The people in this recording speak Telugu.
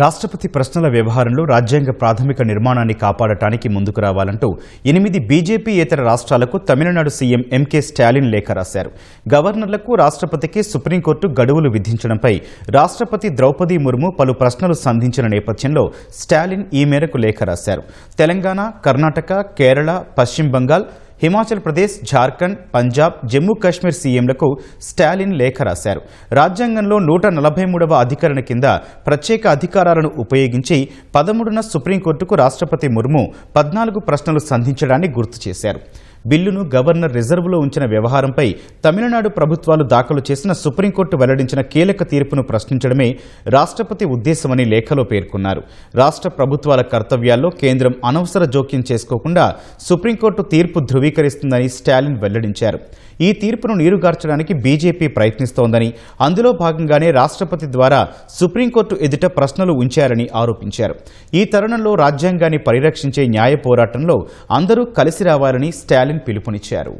రాష్ట్రపతి ప్రశ్నల వ్యవహారంలో రాజ్యాంగ ప్రాథమిక నిర్మాణాన్ని కాపాడటానికి ముందుకు రావాలంటూ ఎనిమిది బీజేపీయేతర రాష్ట్రాలకు తమిళనాడు సీఎం ఎంకే స్టాలిన్ లేఖ రాశారు. గవర్నర్లకు రాష్ట్రపతికి సుప్రీంకోర్టు గడువులు విధించడంపై రాష్ట్రపతి ద్రౌపది ముర్ము పలు ప్రశ్నలు సంధించిన నేపథ్యంలో స్టాలిన్ ఈ మేరకు లేఖ రాశారు. తెలంగాణ కర్ణాటక కేరళ పశ్చిమ బంగాల్ హిమాచల్ ప్రదేశ్ జార్ఖండ్ పంజాబ్ జమ్మూ కాశ్మీర్ సీఎంలకు స్టాలిన్ లేఖ రాశారు. రాజ్యాంగంలో నూట నలభై మూడవ అధికరణ కింద ప్రత్యేక అధికారాలను ఉపయోగించి పదమూడున సుప్రీంకోర్టుకు రాష్ట్రపతి ముర్ము పద్నాలుగు ప్రశ్నలు సంధించడాన్ని గుర్తు చేశారు. బిల్లును గవర్నర్ రిజర్వులో ఉంచిన వ్యవహారంపై తమిళనాడు ప్రభుత్వాలు దాఖలు చేసిన సుప్రీంకోర్టు వెల్లడించిన కీలక తీర్పును ప్రశ్నించడమే రాష్ట్రపతి ఉద్దేశమని లేఖలో పేర్కొన్నారు. రాష్ట్ర ప్రభుత్వాల కర్తవ్యాల్లో కేంద్రం అనవసర జోక్యం చేసుకోకుండా సుప్రీంకోర్టు తీర్పు ధృవీకరిస్తుందని స్టాలిన్ వెల్లడించారు. ఈ తీర్పును నీరుగార్చడానికి బీజేపీ ప్రయత్నిస్తోందని అందులో భాగంగానే రాష్ట్రపతి ద్వారా సుప్రీంకోర్టు ఎదుట ప్రశ్నలు ఉంచారని ఆరోపించారు. ఈ తరుణంలో రాజ్యాంగాన్ని పరిరక్షించే న్యాయ పోరాటంలో అందరూ కలిసి రావాలని స్టాలిన్ పిలుపునిచ్చారు.